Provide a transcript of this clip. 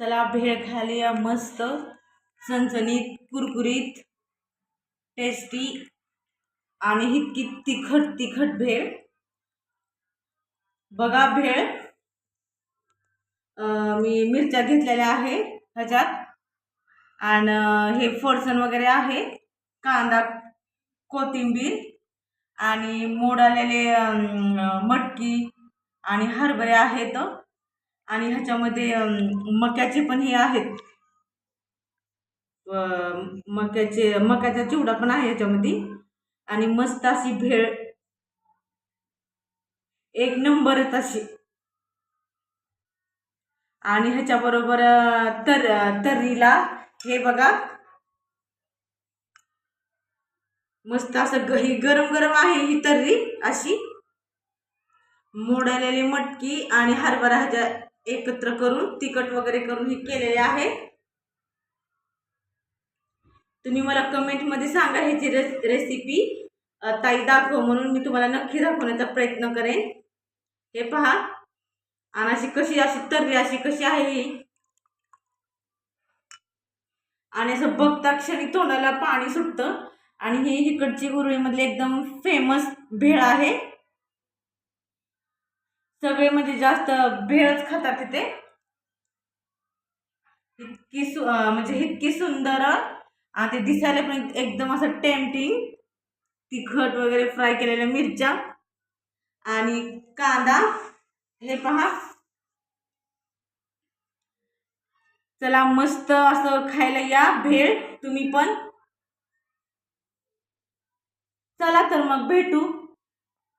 चला भेळ खायला मस्त चणचणीत कुरकुरीत टेस्टी आणि इतकी तिखट तिखट भेळ. बघा भेळ. मी मिरच्या घेतलेल्या आहे ह्याच्यात. आणि हे फरसण वगैरे आहे. कांदा कोथिंबीर आणि मोड आलेले मटकी आणि हरभरे आहेत. आणि ह्याच्यामध्ये मक्याचे पण हे आहेत. मक्याचे मक्याचा चिवडा पण आहे ह्याच्यामध्ये. आणि मस्त अशी भेळ. एक नंबरच अशी. आणि ह्याच्याबरोबर तर तर्रीला हे बघा. मस्त असं ही गरम गरम आहे ही तर्री अशी. मोडलेली मटकी आणि हरभरा ह्याच्या एकत्र करून तिखट वगैरे करून हे केलेले आहे. तुम्ही मला कमेंटमध्ये सांगा ह्याची रेस रेसिपी ताई दाखव म्हणून मी तुम्हाला नक्की दाखवण्याचा प्रयत्न करेन. हे पहा. आणि अशी कशी अशी तर्री अशी कशी आहे ही. आणि असं बघता क्षणी तोंडाला पाणी सुटतं. आणि ही इकडची उरुळीमधली एकदम फेमस भेळ आहे. सगळे म्हणजे जास्त भेळच खातात तिथे. इतकी सु म्हणजे इतकी सुंदर आणि ते दिसायला पण एकदम असं टेम्पटिंग तिखट वगैरे फ्राय केलेल्या मिरच्या आणि कांदा. हे पहा. चला मस्त असं खायला या भेळ तुम्ही पण. चला तर मग भेटू.